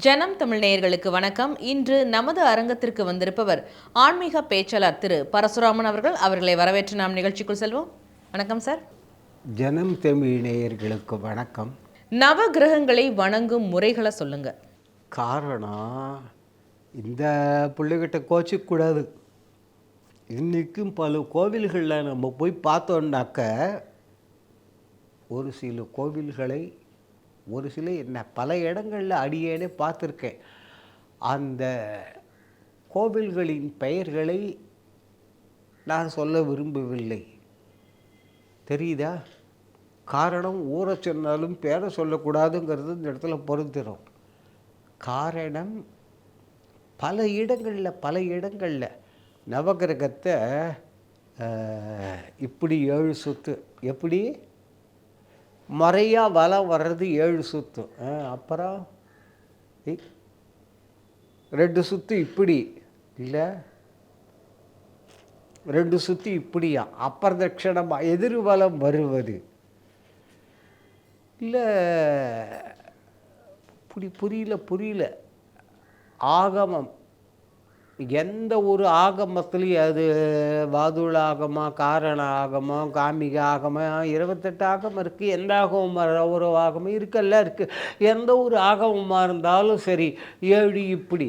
ஜனம் தமிழ் நேயர்களுக்கு வணக்கம். இன்று நமது அரங்கத்திற்கு வந்திருப்பவர் ஆன்மீக பேச்சாளர் திரு பரசுராமன் அவர்கள். அவர்களை வரவேற்று நாம் நிகழ்ச்சிக்குள் செல்வோம். வணக்கம் சார். ஜனம் தமிழ் நேயர்களுக்கு வணக்கம். நவ கிரகங்களை வணங்கும் முறைகளை சொல்லுங்க. காரணம் இந்த பிள்ளைகிட்ட கோச்சிக்கூடாது இன்றைக்கும் பல கோவில்களில் நம்ம போய் பார்த்தோன்னாக்க ஒரு சில கோவில்களை ஒரு சில என்ன பல இடங்களில் அடியேனே பார்த்துருக்கேன். அந்த கோவில்களின் பெயர்களை நான் சொல்ல விரும்பவில்லை. தெரியுதா? காரணம் ஊரை சொன்னாலும் பேரை சொல்லக்கூடாதுங்கிறது இந்த இடத்துல பொருந்துடும் காரணம் பல இடங்களில் பல இடங்களில் நவகிரகத்தை இப்படி ஏழு சொத்து எப்படி? முறையாக வலம் வர்றது ஏழு சுத்து. அப்புறம் இ- ரெண்டு சுத்து இப்படி. இல்லை. ரெண்டு சுத்தி இப்படியா? அப்பிரதட்சிணமாக எதிர்வலம் வருவது. இல்லை புரி புரியல புரியல. ஆகமம். எந்த ஒரு ஆகமத்துலேயும் அது வாதுள ஆகமம் காரண ஆகமோ காமிக ஆகமோ இருபத்தெட்டு ஆகமம் இருக்குது எந்த ஆகமம் ஒரு ஆகமும் இருக்கெல்லாம் இருக்குது எந்த ஒரு ஆகமமாக இருந்தாலும் சரி ஏழு இப்படி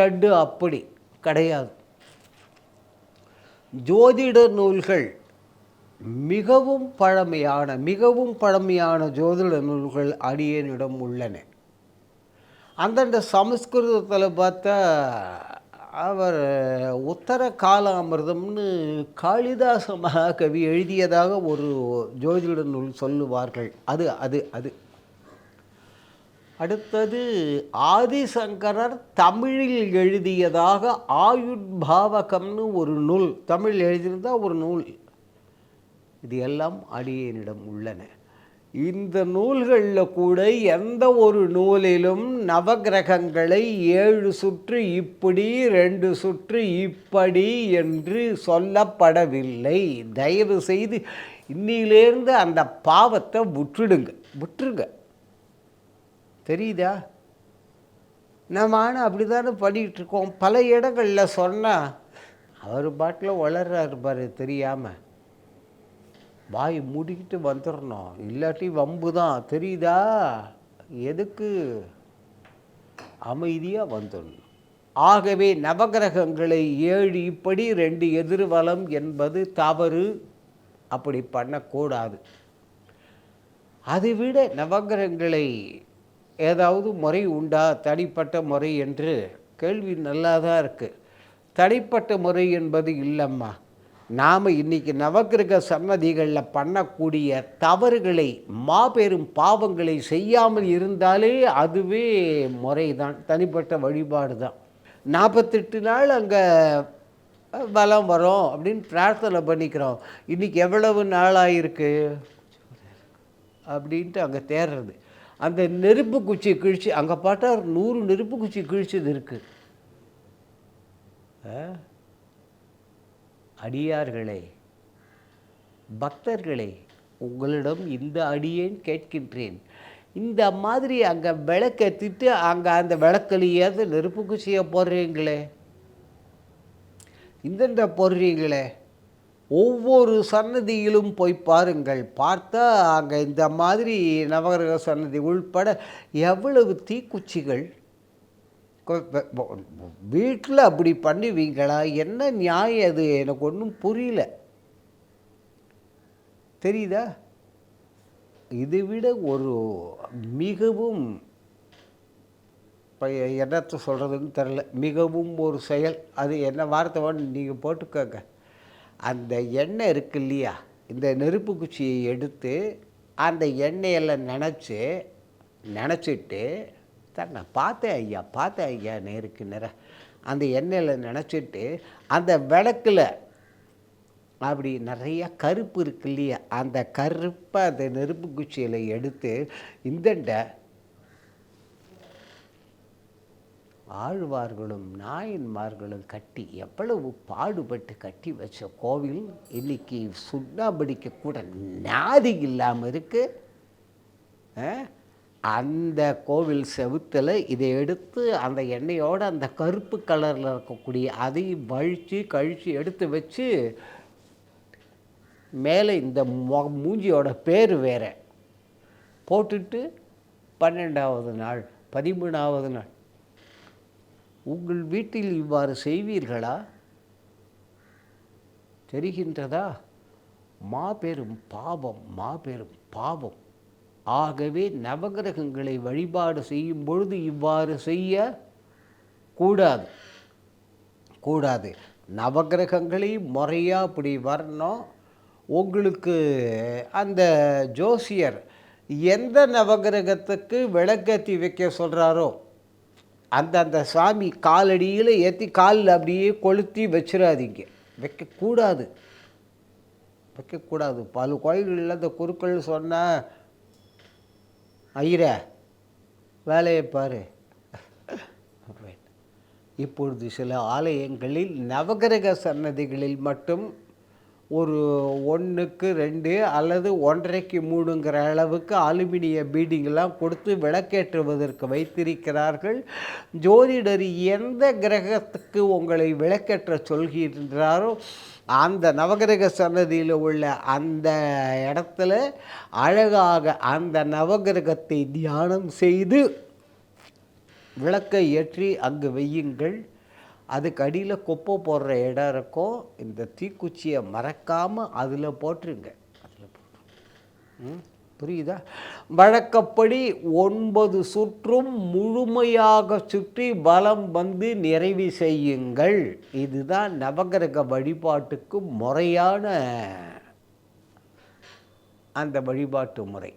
ரெண்டு அப்படி கிடையாது. ஜோதிட நூல்கள் மிகவும் பழமையான மிகவும் பழமையான ஜோதிட நூல்கள் அடியனிடம் உள்ளன. அந்தந்த சமஸ்கிருதத்தில் பார்த்தா அவர் உத்தர காலாமிர்தம்னு காளிதாச மகாகவி எழுதியதாக ஒரு ஜோதிட நூல் சொல்லுவார்கள். அது அது அது. அடுத்தது ஆதிசங்கரர் தமிழில் எழுதியதாக ஆயுட்பாவகம்னு ஒரு நூல் தமிழ் எழுதியிருந்தால் ஒரு நூல். இது எல்லாம் அடியனிடம் உள்ளன. இந்த நூல்களில் கூட எந்த ஒரு நூலிலும் நவகிரகங்களை ஏழு சுற்று இப்படி ரெண்டு சுற்று இப்படி என்று சொல்லப்படவில்லை. தயவு செய்து இன்னிலேருந்து அந்த பாவத்தை விட்டுடுங்க விட்டுருங்க. தெரியுதா? நம்ம ஆனால் அப்படி தானே பண்ணிகிட்டு இருக்கோம். பல இடங்களில் சொன்னால் அவர் பாட்டில் வளர்றாரு பாரு தெரியாமல் வாய் மூடிக்கிட்டு வந்துடணும் இல்லாட்டி வம்பு தான் தெரியுதா? எதுக்கு? அமைதியாக வந்துடணும் ஆகவே நவகிரகங்களை ஏழு இப்படி ரெண்டு எதிர்வலம் என்பது தவறு. அப்படி பண்ணக்கூடாது. அதைவிட நவகிரகங்களை ஏதாவது முறை உண்டா? தனிப்பட்ட முறை என்று கேள்வி நல்லா தான் இருக்குது தனிப்பட்ட முறை என்பது இல்லைம்மா. நாம் இன்றைக்கி நவகிரக சன்னதிகளில் பண்ணக்கூடிய தவறுகளை மாபெரும் பாவங்களை செய்யாமல் இருந்தாலே அதுவே முறை தான் தனிப்பட்ட வழிபாடு தான் நாற்பத்தெட்டு நாள் அங்கே பலம் வரும் அப்படின்னு பிரார்த்தனை பண்ணிக்கிறோம். இன்றைக்கி எவ்வளவு நாளாயிருக்கு? அப்படின்ட்டு அங்கே தேடுறது அந்த நெருப்பு குச்சி கிழிச்சு அங்கே பார்த்தா நூறு நெருப்பு குச்சி கிழிச்சது இருக்குது அடியார்களே பக்தர்களே உங்களிடம் இந்த அடியேன் கேட்கின்றேன். இந்த மாதிரி அங்கே விளக்கத்திட்டு அங்கே அந்த விளக்கலையாவது நெருப்பு குச்சியை போடுறீங்களே? இந்தந்த போடுறீங்களே? ஒவ்வொரு சன்னதியிலும் போய் பாருங்கள். பார்த்தா அங்கே இந்த மாதிரி நவகிரக சன்னதி உள்பட எவ்வளவு தீக்குச்சிகள்? வீட்டில் அப்படி பண்ணுவீங்களா? என்ன நியாயம் அது? எனக்கு ஒன்றும் புரியல. தெரியுதா? இதைவிட ஒரு மிகவும் இப்போ என்னத்தை சொல்கிறதுன்னு தெரில மிகவும் ஒரு செயல். அது என்ன வார்த்தை வேணும் நீங்கள் போட்டுக்கோங்க. அந்த எண்ணெய் இருக்கு இல்லையா? இந்த நெருப்பு குச்சியை எடுத்து அந்த எண்ணெயெல்லாம் நினச்சி நினச்சிட்டு தான் நான் பார்த்தேன் ஐயா பார்த்தேன் ஐயா நேருக்கு நேர. அந்த எண்ணெயில் நினச்சிட்டு அந்த விளக்கில் அப்படி நிறையா கருப்பு இருக்கு இல்லையா? அந்த கருப்பை அந்த நெருப்பு குச்சியில் எடுத்து இந்தண்ட ஆழ்வார்களும் நாயன்மார்களும் கட்டி எவ்வளவு பாடுபட்டு கட்டி வச்ச கோவில் இன்னைக்கு சுண்ணாம்படிக்க கூட நாதி இல்லாமல் இருக்குது ஆ? அந்த கோவில் செவுத்தில் இதை எடுத்து அந்த எண்ணெயோடு அந்த கருப்பு கலரில் இருக்கக்கூடிய அதையும் வழித்து கழித்து எடுத்து வச்சு மேலே இந்த மொ மூஞ்சியோட பேர் வேற. போட்டுட்டு பன்னெண்டாவது நாள் பதிமூணாவது நாள். உங்கள் வீட்டில் இவ்வாறு செய்வீர்களா? தெரிகின்றதா? மாபெரும் பாவம் மாபெரும் பாவம். ஆகவே நவகிரகங்களை வழிபாடு செய்யும் பொழுது இவ்வாறு செய்ய கூடாது. கூடாது. நவகிரகங்களை முறையாக அப்படி வரணும். உங்களுக்கு அந்த ஜோசியர் எந்த நவகிரகத்துக்கு விளக்கேற்றி வைக்க சொல்கிறாரோ அந்த அந்த சாமி காலடியில் ஏற்றி காலில் அப்படியே கொளுத்தி வச்சிடாதீங்க வைக்கக்கூடாது வைக்கக்கூடாது பல கோயில்களில் அந்த குருக்கள் சொன்னால் ஐயரே வேலையை பாரு. இப்பொழுது சில ஆலயங்களில் நவகிரக சன்னதிகளில் மட்டும் ஒரு ஒன்றுக்கு ரெண்டு அல்லது ஒன்றரைக்கு மூணுங்கிற அளவுக்கு அலுமினிய பீடிங்கெல்லாம் கொடுத்து விளக்கேற்றுவதற்கு வைத்திருக்கிறார்கள். ஜோதிடர் எந்த கிரகத்துக்கு உங்களை விளக்கேற்ற சொல்கின்றாரோ அந்த நவகிரக சன்னதியில் உள்ள அந்த இடத்துல அழகாக அந்த நவகிரகத்தை தியானம் செய்து விளக்கை ஏற்றி அங்கு வையுங்கள். அதுக்கு அடியில் குப்பை போடுற இடம் இருக்கும் இந்த தீக்குச்சியை மறக்காமல் அதில் போட்டுருங்க. அதில் போட்டு ம், புரியுதா? வழக்கப்படி ஒன்பது சுற்றும் முழுமையாக சுற்றி பலம் வந்து நிறைவு செய்யுங்கள். இதுதான் நவகிரக வழிபாட்டுக்கு முறையான அந்த வழிபாட்டு முறை.